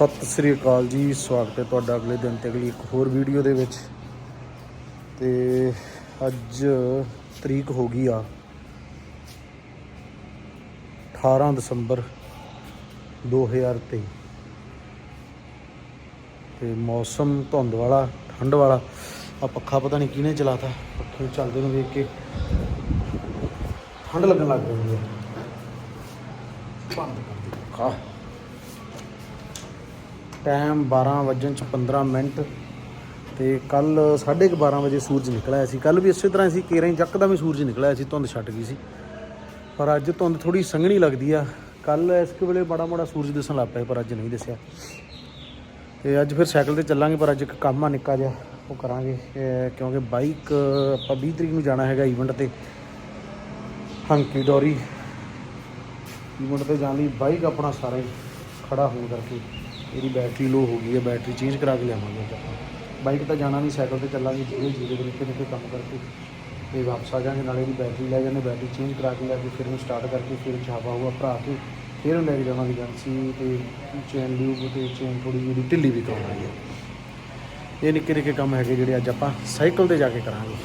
ਸਤਿ ਸ੍ਰੀ ਅਕਾਲ ਜੀ, ਸਵਾਗਤ ਹੈ ਤੁਹਾਡਾ ਅਗਲੇ ਦਿਨ ਤੇ ਅਗਲੀ ਇੱਕ ਹੋਰ ਵੀਡੀਓ ਦੇ ਵਿੱਚ। ਤੇ ਅੱਜ ਤਰੀਕ ਹੋ ਗਈ ਆ 18 ਦਸੰਬਰ 2023 ਤੇ ਮੌਸਮ ਧੁੰਦ ਵਾਲਾ, ਠੰਡ ਵਾਲਾ ਆ ਪੱਖਾ ਪਤਾ ਨਹੀਂ ਕਿਹਨੇ ਚਲਾਤਾ, ਪੱਖੇ ਚੱਲਦੇ ਨੂੰ ਵੇਖ ਕੇ ਠੰਡ ਲੱਗਣ ਲੱਗ ਗਈ ਬੰਦ ਕਰ ਦੇ ਪੱਖਾ ਟਾਈਮ 12 ਵਜਣ ਚ 15 ਮਿੰਟ ਤੇ ਕੱਲ 12:30 ਵਜੇ ਸੂਰਜ ਨਿਕਲਿਆ ਸੀ। ਕੱਲ ਵੀ ਇਸੇ ਤਰ੍ਹਾਂ ਸੀ, ਕੇਰਾਂ ਹੀ ਯਕਦਮ ਹੀ ਸੂਰਜ ਨਿਕਲਿਆ ਸੀ, ਧੁੰਦ ਛੱਟ ਗਈ ਸੀ। ਪਰ ਅੱਜ ਧੁੰਦ ਥੋੜੀ ਸੰਘਣੀ ਲੱਗਦੀ ਆ। ਕੱਲ ਇਸ ਵੇਲੇ ਮਾੜਾ ਮਾੜਾ ਸੂਰਜ ਦਿਸਣ ਲੱਗ ਪਿਆ, ਪਰ ਅੱਜ ਨਹੀਂ ਦਿਸਿਆ। ਤੇ ਅੱਜ ਫਿਰ ਸਾਈਕਲ ਤੇ ਚੱਲਾਂਗੇ, ਪਰ ਅੱਜ ਇੱਕ ਕੰਮ ਆ ਨਿੱਕਾ ਜਿਹਾ, ਉਹ ਕਰਾਂਗੇ। ਕਿਉਂਕਿ ਬਾਈਕ ਆਪਾਂ 20 ਤਰੀਕ ਨੂੰ ਜਾਣਾ ਹੈਗਾ ਇਵੈਂਟ ਤੇ, ਹੰਕੀ ਡੋਰੀ। ਇਵੈਂਟ ਤੇ ਜਾਣ ਲਈ ਬਾਈਕ ਆਪਣਾ ਸਾਰਾ ਹੀ ਖੜਾ ਹੋਣ ਕਰਕੇ। ਇਹਦੀ ਬੈਟਰੀ ਲੋ ਹੋ ਗਈ ਹੈ ਬੈਟਰੀ ਚੇਂਜ ਕਰਾ ਕੇ ਲਿਆਵਾਂਗੇ ਅੱਜ ਆਪਾਂ। ਬਾਈਕ ਤਾਂ ਜਾਣਾ ਨਹੀਂ ਸਾਈਕਲ ਤੇ ਚੱਲਾਂਗੇ ਜਿਹੜੇ ਜਿਹੜੇ ਦੇ ਨਿੱਕੇ ਨਿੱਕੇ ਕੰਮ ਕਰਕੇ ਤੇ ਵਾਪਸ ਆ ਜਾਾਂਗੇ ਨਾਲੇ ਦੀ ਬੈਟਰੀ ਲੈ ਜਾਂਦੇ ਬੈਟਰੀ ਚੇਂਜ ਕਰਾ ਕੇ ਲੈ ਕੇ ਫਿਰ ਉਹਨੂੰ ਸਟਾਰਟ ਕਰਕੇ ਫਿਰ ਛਾਪਾ ਹੋਊਗਾ ਭਰਾ ਕੇ, ਫਿਰ ਉਹਨੂੰ ਲੈ ਕੇ ਜਾਵਾਂਗੇ ਏਜੰਸੀ ਤੇ ਚੇਨ ਲਿਊਬ ਤੇ ਚੇਨ ਥੋੜੀ ਜਿਹੀ ਢਿੱਲੀ ਵੀ ਕਰਾਉਣੀ ਹੈ। ਇਹ ਨਿੱਕੇ ਨਿੱਕੇ ਕੰਮ ਹੈਗੇ ਜਿਹੜੇ ਅੱਜ ਆਪਾਂ ਸਾਈਕਲ ਤੇ ਜਾ ਕੇ ਕਰਾਂਗੇ।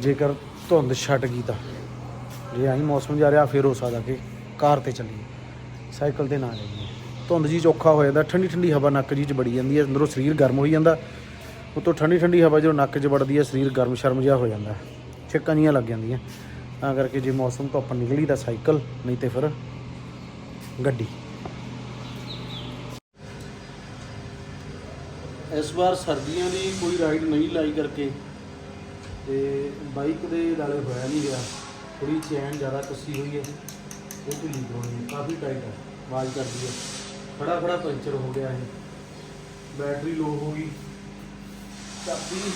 ਜੇਕਰ ਧੁੰਦ ਛੱਟ ਗਈ ਤਾਂ, ਜੇ ਆਈ ਮੌਸਮ ਜਾ ਰਿਹਾ, ਫਿਰ ਹੋ ਸਕਦਾ ਕਿ ਕਾਰ ਤੇ ਚੱਲੀਏ। ਸਾਈਕਲ ਤੇ ਨਾ ਜਾਈਏ ਧੁੰਦ ਜੀ 'ਚ ਔਖਾ ਹੋ ਜਾਂਦਾ, ਠੰਡੀ ਠੰਡੀ ਹਵਾ ਨੱਕ ਜੀ 'ਚ ਬੜੀ ਜਾਂਦੀ ਹੈ, ਅੰਦਰੋਂ ਸਰੀਰ ਗਰਮ ਹੋਈ ਜਾਂਦਾ। ਉਤੋਂ ਠੰਡੀ ਠੰਡੀ ਹਵਾ ਜਦੋਂ ਨੱਕ 'ਚ ਵੜਦੀ ਹੈ, ਸਰੀਰ ਗਰਮ ਸ਼ਰਮ ਜਿਹਾ ਹੋ ਜਾਂਦਾ। ਛਿੱਕਾਂ ਜੀਆਂ ਲੱਗ ਜਾਂਦੀਆਂ। ਤਾਂ ਕਰਕੇ ਜੇ ਮੌਸਮ ਧੁੱਪ ਨਿਕਲੀ ਤਾਂ ਸਾਈਕਲ, ਨਹੀਂ ਤੇ ਫਿਰ ਗੱਡੀ। ਇਸ ਵਾਰ ਸਰਦੀਆਂ ਦੀ ਕੋਈ ਰਾਈਡ ਨਹੀਂ ਲਾਈ ਕਰਕੇ ਤੇ ਬਾਈਕ ਦੇ ਨਾਲੇ ਹੋਇਆ ਨਹੀਂ ਗਿਆ। ਥੋੜੀ ਚੈਨ ਜ਼ਿਆਦਾ ਕੱਸੀ ਹੋਈ ਹੈ। ਉਹ ਢਿੱਲੀ ਕਰਾਉਣੀ ਹੈ, ਕਾਫੀ ਟਾਈਟ ਹੈ, ਆਵਾਜ਼ ਕਰਦੀ ਹੈ। ਖੜਾ ਖੜਾ ਪੰਚਰ ਹੋ ਗਿਆ ਇਹ। ਬੈਟਰੀ ਲੋ ਹੋ ਗਈ। ਚਾਬੀ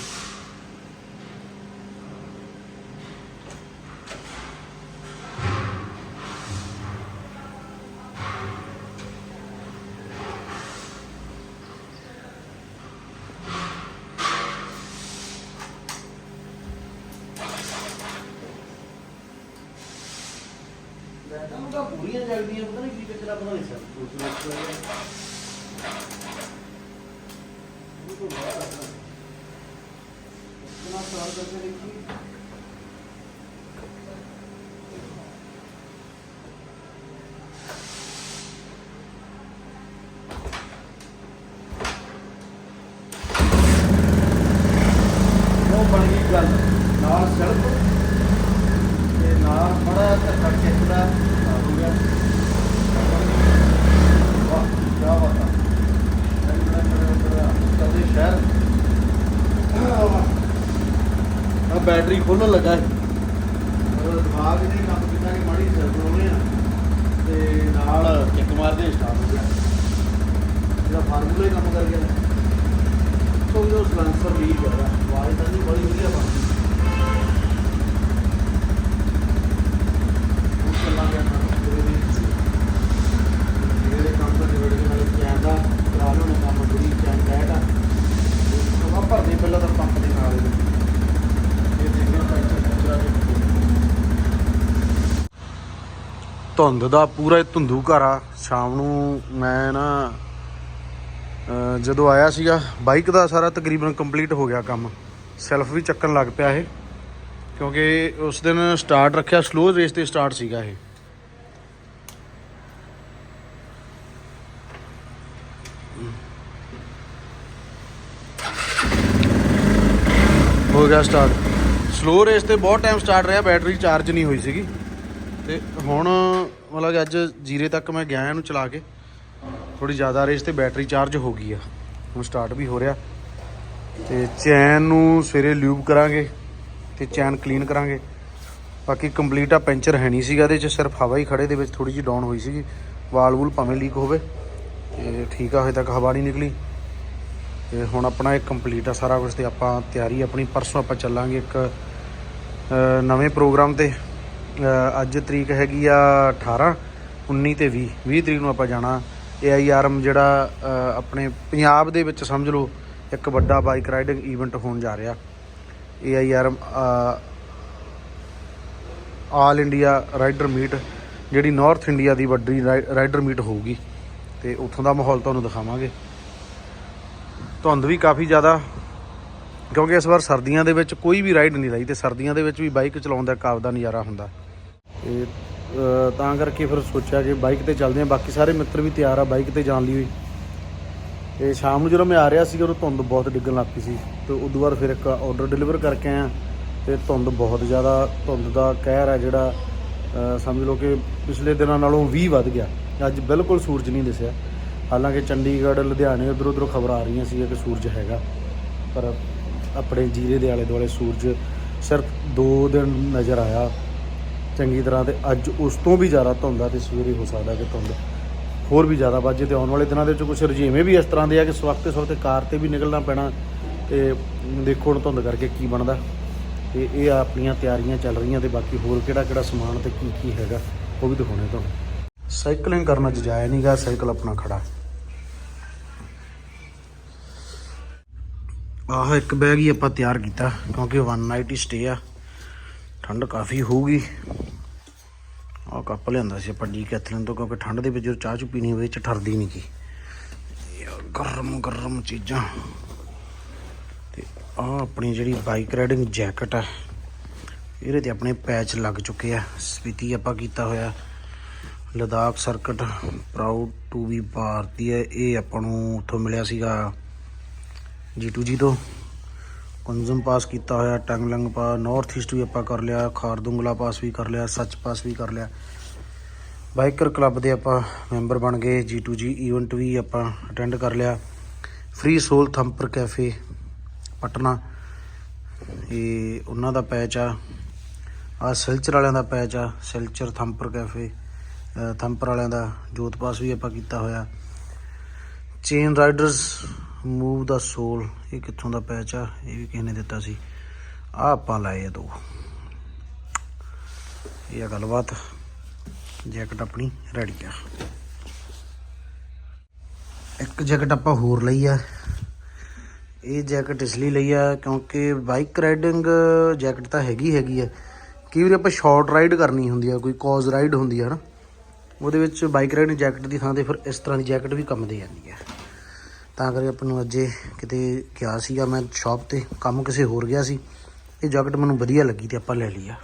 ਤਾਂ ਪੂਰੀਆਂ ਜਗਦੀਆਂ ਪਤਾ ਨਹੀਂ ਕੀ ਚੱਕਰ ਆ ਪਤਾ ਨਹੀਂ ਸਰ। ਕੁਝ ਨਾ ਉਹ ਤੋਂ ਬਾਅਦ ਇਤਨਾ ਸਾਲ ਕਰਕੇ ਦੇਖੀ ਉਹ ਬਣ ਗਈ ਗੱਲ। ਨਾਲ ਸੜਕ। ਤੇ ਨਾਲ ਬੜਾ ਧੱਕਾ ਚੱਕਦਾ। ਬੈਟਰੀ ਖੋਲਣ ਲੱਗਾ ਹੈ ਦਿਮਾਗ ਨੇ ਕੰਮ ਕੀਤਾ ਕਿ ਮਾੜੀ ਸਿਰ ਬਣਾਉਣੇ ਆ। ਤੇ ਨਾਲ ਕਿੱਕ ਮਾਰਦੇ ਸਟਾਰਟ ਹੋ ਗਿਆ। ਜਿਹੜਾ ਫਾਰਮੂਲਾ ਹੀ ਕੰਮ ਕਰ ਗਿਆ। ਸੋ ਉਹ ਸਲੈਂਸਰ ਵੀ ਹੋ ਰਿਹਾ ਆਵਾਜ਼ ਤਾਂ ਨਹੀਂ ਬੜੀ ਵਧੀਆ ਬਣਦੀ ਉਹ ਚੱਲਾਂਗੇ ਆਪਾਂ ਜਿਹੜੇ ਵੀ ਜਿਹੜੇ ਕੰਮ ਦਾ ਨਿਬੜ ਕੇ ਨਾਲੇ ਚੈਨ ਦਾ ਕਰਾ ਲਓ ਨਾ ਕੰਮ ਬੁਰੀ ਚੈਨ ਕਹਿਟ ਆ ਸਮਾਂ ਭਰਦੇ ਪਹਿਲਾਂ ਤਾਂ ਪੰਪ ਦੇ ਨਾਲ ਇਹ ਦੇਖਦੇ ਹਾਂ ਪੈਂਚਰ ਪੁੱਤਰਾ ਦੇ ਧੁੰਦ ਦਾ ਪੂਰਾ ਧੁੰਦੂ ਘਰ ਆ। ਸ਼ਾਮ ਨੂੰ ਮੈਂ ਨਾ ਜਦੋਂ ਆਇਆ ਸੀਗਾ ਬਾਈਕ ਦਾ ਸਾਰਾ ਤਕਰੀਬਨ ਕੰਪਲੀਟ ਹੋ ਗਿਆ ਕੰਮ। ਸੈਲਫ ਵੀ ਚੱਕਣ ਲੱਗ ਪਿਆ ਇਹ, ਕਿਉਂਕਿ ਉਸ ਦਿਨ ਸਟਾਰਟ ਰੱਖਿਆ ਸਲੋ ਰੇਸ ਤੇ ਸਟਾਰਟ ਸੀਗਾ ਇਹ। ਹੋ ਗਿਆ ਸਟਾਰਟ ਸਲੋ ਰੇਸ ਤੇ ਬਹੁਤ ਟਾਈਮ ਸਟਾਰਟ ਰਿਹਾ ਬੈਟਰੀ ਚਾਰਜ ਨਹੀਂ ਹੋਈ ਸੀਗੀ। ਤੇ ਹੁਣ ਮਤਲਬ ਕਿ ਅੱਜ ਜੀਰੇ ਤੱਕ ਮੈਂ ਗਿਆ ਇਹਨੂੰ ਚਲਾ ਕੇ। ਥੋੜੀ ਜ਼ਿਆਦਾ ਰੇਸ ਤੇ ਬੈਟਰੀ ਚਾਰਜ ਹੋ ਗਈ ਆ। ਹੁਣ ਸਟਾਰਟ ਵੀ ਹੋ ਰਿਹਾ। ਤੇ ਚੈਨ ਨੂੰ ਸਵੇਰੇ ਲਿਊਬ ਕਰਾਂਗੇ ਤੇ ਚੈਨ ਕਲੀਨ ਕਰਾਂਗੇ। ਬਾਕੀ ਕੰਪਲੀਟ ਆ, ਪੈਂਚਰ ਹੈ ਨਹੀਂ ਸੀਗਾ ਇਹਦੇ ਚ, ਸਿਰਫ ਹਵਾ ਹੀ ਖੜੇ ਦੇ ਵਿੱਚ ਥੋੜੀ ਜਿਹੀ ਡਾਊਨ ਹੋਈ ਸੀਗੀ। ਵਾਲ ਵੂਲ ਭਾਵੇਂ ਲੀਕ ਹੋਵੇ। ਤੇ ਠੀਕ ਆ, ਹਜੇ ਤੱਕ ਹਵਾ ਨਹੀਂ ਨਿਕਲੀ। ਤੇ ਹੁਣ ਆਪਣਾ ਇਹ ਕੰਪਲੀਟ ਆ ਸਾਰਾ ਕੁਝ ਤੇ ਆਪਾਂ ਤਿਆਰੀ ਆਪਣੀ, ਪਰਸੋਂ ਆਪਾਂ ਚੱਲਾਂਗੇ ਇੱਕ ਨਵੇਂ ਪ੍ਰੋਗਰਾਮ ਤੇ। ਅੱਜ ਤਰੀਕ ਹੈਗੀ ਆ 18 19 ਤੇ 20 20 ਤਰੀਕ ਨੂੰ ਆਪਾਂ ਜਾਣਾ ਏਆਈਆਰਐਮ ਜਿਹੜਾ ਆਪਣੇ ਪੰਜਾਬ ਦੇ ਵਿੱਚ ਸਮਝ ਲਓ ਇੱਕ ਵੱਡਾ ਬਾਈਕ ਰਾਈਡਿੰਗ ਇਵੈਂਟ ਹੋਣ ਜਾ ਰਿਹਾ। AIRM all India rider meet ਜਿਹੜੀ ਨਾਰਥ ਇੰਡੀਆ ਦੀ ਵੱਡੀ ਰਾਈ- ਰਾਈਡਰ ਮੀਟ ਹੋਊਗੀ। ਤੇ ਉੱਥੋਂ ਦਾ ਮਾਹੌਲ ਤੁਹਾਨੂੰ ਦਿਖਾਵਾਂਗੇ। ਧੁੰਦ ਵੀ ਕਾਫੀ ਜ਼ਿਆਦਾ, ਕਿਉਂਕਿ ਇਸ ਵਾਰ ਸਰਦੀਆਂ ਦੇ ਵਿੱਚ ਕੋਈ ਵੀ ਰਾਈਡ ਨਹੀਂ ਰਹੀ ਤੇ ਸਰਦੀਆਂ ਦੇ ਵਿੱਚ ਵੀ ਬਾਈਕ ਚਲਾਉਣ ਦਾ ਕਾਬਦਾ ਨਜ਼ਾਰਾ ਹੁੰਦਾ। ਤੇ ਤਾਂ ਕਰਕੇ ਫਿਰ ਸੋਚਿਆ ਕਿ ਬਾਈਕ ਤੇ ਚੱਲਦੇ ਹਾਂ। ਬਾਕੀ ਸਾਰੇ ਮਿੱਤਰ ਵੀ ਤਿਆਰ ਆ ਬਾਈਕ ਤੇ ਜਾਣ ਲਈ। ਤੇ ਸ਼ਾਮ ਨੂੰ ਜਦੋਂ ਮੈਂ ਆ ਰਿਹਾ ਸੀ ਉਦੋਂ ਧੁੰਦ ਬਹੁਤ ਡਿੱਗਣ ਲੱਗ ਪਈ ਸੀ। ਤੇ ਉਦੋਂ ਬਾਅਦ ਫਿਰ ਇੱਕ ਆਰਡਰ ਡਿਲੀਵਰ ਕਰਕੇ ਆਇਆ। ਤੇ ਧੁੰਦ ਬਹੁਤ ਜ਼ਿਆਦਾ, ਧੁੰਦ ਦਾ ਕਹਿਰ ਹੈ ਜਿਹੜਾ ਸਮਝ ਲਓ ਕਿ ਪਿਛਲੇ ਦਿਨਾਂ ਨਾਲੋਂ 20 ਵੱਧ ਗਿਆ। ਅੱਜ ਬਿਲਕੁਲ ਸੂਰਜ ਨਹੀਂ ਦਿਸਿਆ। ਹਾਲਾਂਕਿ ਚੰਡੀਗੜ੍ਹ, ਲੁਧਿਆਣੇ ਉਧਰ ਉਧਰੋਂ ਖਬਰਾਂ ਆ ਰਹੀਆਂ ਸੀ ਕਿ ਸੂਰਜ ਹੈਗਾ। ਪਰ ਆਪਣੇ ਜ਼ੀਰੇ ਦੇ ਆਲੇ ਦੁਆਲੇ ਸੂਰਜ ਸਿਰਫ 2 ਦਿਨ ਨਜ਼ਰ ਆਇਆ। ਚੰਗੀ ਤਰ੍ਹਾਂ ਤੇ ਅੱਜ ਉਸ ਤੋਂ ਵੀ ਜ਼ਿਆਦਾ ਧੁੰਦ ਆ ਤੇ ਸਵੇਰੇ ਹੋ ਸਕਦਾ ਕਿ ਧੁੰਦ ਹੋਰ ਵੀ ਜ਼ਿਆਦਾ ਵੱਜੇ ਤੇ ਆਉਣ ਵਾਲੇ ਦਿਨਾਂ ਦੇ ਵਿੱਚ ਕੁਝ ਰਜੀਵੇਂ ਵੀ ਇਸ ਤਰ੍ਹਾਂ ਦੇ ਆ ਕਿ ਸਵਖਤੇ ਸਵਖਤੇ ਕਾਰ ਤੇ ਵੀ ਨਿਕਲਣਾ ਪੈਣਾ ਤੇ ਦੇਖੋ ਹੁਣ ਧੁੰਦ ਕਰਕੇ ਕੀ ਬਣਦਾ। ਤੇ ਇਹ ਆਪਣੀਆਂ ਤਿਆਰੀਆਂ ਚੱਲ ਰਹੀਆਂ ਤੇ ਬਾਕੀ ਹੋਰ ਕਿਹੜਾ ਕਿਹੜਾ ਸਮਾਨ ਤੇ ਕੀ ਕੀ ਹੈਗਾ, ਉਹ ਵੀ ਦਿਖਾਉਣੇ ਤੁਹਾਨੂੰ। ਸਾਈਕਲਿੰਗ ਕਰਨ ਚ ਜਾਇਆ ਨਹੀਂਗਾ ਸਾਈਕਲ ਆਪਣਾ ਖੜਾ। ਆਹ ਇੱਕ ਬੈਗ ਹੀ ਆਪਾਂ ਤਿਆਰ ਕੀਤਾ ਕਿਉਂਕਿ ਵਨ ਨਾਈਟ ਹੀ ਸਟੇ ਆ। ਠੰਡ ਕਾਫੀ ਹੋਊਗੀ। ਆਹ ਕੱਪ ਲਿਆਂਦਾ ਸੀ ਆਪਾਂ ਡੀ ਕੈਥਲਿਨ ਤੋਂ, ਕਿਉਂਕਿ ਠੰਡ ਦੇ ਵਿੱਚ ਜਦੋਂ ਚਾਹ ਚੁ ਪੀਣੀ ਹੋਵੇ ਚ ਠਰਦੀ ਨਹੀਂ ਕੀ ਗਰਮ ਗਰਮ ਚੀਜ਼ਾਂ। ਤੇ ਆਹ ਆਪਣੀ ਜਿਹੜੀ ਬਾਈਕ ਰਾਈਡਿੰਗ ਜੈਕਟ ਆ, ਇਹਦੇ ਤੇ ਆਪਣੇ ਪੈਚ ਲੱਗ ਚੁੱਕੇ ਆ। ਸਪੀਤੀ ਆਪਾਂ ਕੀਤਾ ਹੋਇਆ। Ladakh circuit proud to be ਭਾਰਤੀ ਹੈ ਇਹ ਆਪਾਂ ਨੂੰ ਉੱਥੋਂ ਮਿਲਿਆ ਸੀਗਾ ਜੀ2ਜੀ ਤੋਂ। ਕੁੰਜ਼ਮ ਪਾਸ ਕੀਤਾ ਹੋਇਆ, ਟੰਗਲੰਗ ਪਾ ਨਾਰਥ ਈਸਟ ਵੀ ਆਪਾਂ ਕਰ ਲਿਆ, ਖਾਰਦੁੰਗਲਾ ਪਾਸ ਵੀ ਕਰ ਲਿਆ, ਸੱਚ ਪਾਸ ਵੀ ਕਰ ਲਿਆ। ਬਾਈਕਰ ਕਲੱਬ ਦੇ ਆਪਾਂ ਮੈਂਬਰ ਬਣ ਗਏ ਜੀ2ਜੀ ਇਵੈਂਟ ਵੀ ਆਪਾਂ ਅਟੈਂਡ ਕਰ ਲਿਆ। Free soul thumper cafe Patna. ਇਹ ਉਹਨਾਂ ਦਾ ਪੈਚ ਆ ਆ ਸਿਲਚਰ ਵਾਲਿਆਂ ਦਾ ਪੈਚ ਆ, ਸਿਲਚਰ ਥੰਪਰ ਕੈਫੇ ਥੰਪਰ ਵਾਲਿਆਂ ਦਾ ਜੋਤ ਪਾਸ ਵੀ ਆਪਾਂ ਕੀਤਾ ਹੋਇਆ। ਚੇਨ ਰਾਈਡਰਸ ਮੂਵ ਦਾ ਸੋਲ, ਇਹ ਕਿੱਥੋਂ ਦਾ ਪੈਚ ਆ? ਇਹ ਵੀ ਕਿਸੇ ਨੇ ਦਿੱਤਾ ਸੀ। ਆ ਆਪਾਂ ਲਾਏ ਆ ਦੋ। ਇਹ ਆ ਗੱਲਬਾਤ। ਜੈਕਟ ਆਪਣੀ ਰੈਡੀ ਆ। ਇੱਕ ਜੈਕਟ ਆਪਾਂ ਹੋਰ ਲਈ ਆ। ਇਹ ਜੈਕਟ ਇਸ ਲਈ ਲਈ ਆ ਕਿਉਂਕਿ ਬਾਈਕ ਰਾਈਡਿੰਗ ਜੈਕਟ ਤਾਂ ਹੈਗੀ ਹੈਗੀ ਆ। ਕਈ ਵਾਰੀ ਆਪਾਂ ਸ਼ਾਰਟ ਰਾਈਡ ਕਰਨੀ ਹੁੰਦੀ ਆ, ਕੋਈ ਕੌਜ਼ ਰਾਈਡ ਹੁੰਦੀ ਆ ਨਾ। ਉਹਦੇ ਵਿੱਚ ਬਾਈਕ ਰਾਈਡਿੰਗ ਜੈਕਟ ਦੀ ਥਾਂ ਤੇ ਫਿਰ ਇਸ ਤਰ੍ਹਾਂ ਦੀ ਜੈਕਟ ਵੀ ਕੰਮ ਦੇ ਜਾਂਦੀ ਆ। ਤਾਂ ਕਰਕੇ ਆਪਾਂ ਨੂੰ ਅੱਜੇ ਕਿਤੇ ਗਿਆ ਸੀਗਾ, ਮੈਂ ਸ਼ਾਪ ਤੇ ਕੰਮ ਕਿਸੇ ਹੋਰ ਗਿਆ ਸੀ, ਇਹ ਜੈਕਟ ਮੈਨੂੰ ਵਧੀਆ ਲੱਗੀ ਤੇ ਆਪਾਂ ਲੈ ਲਈ ਆ।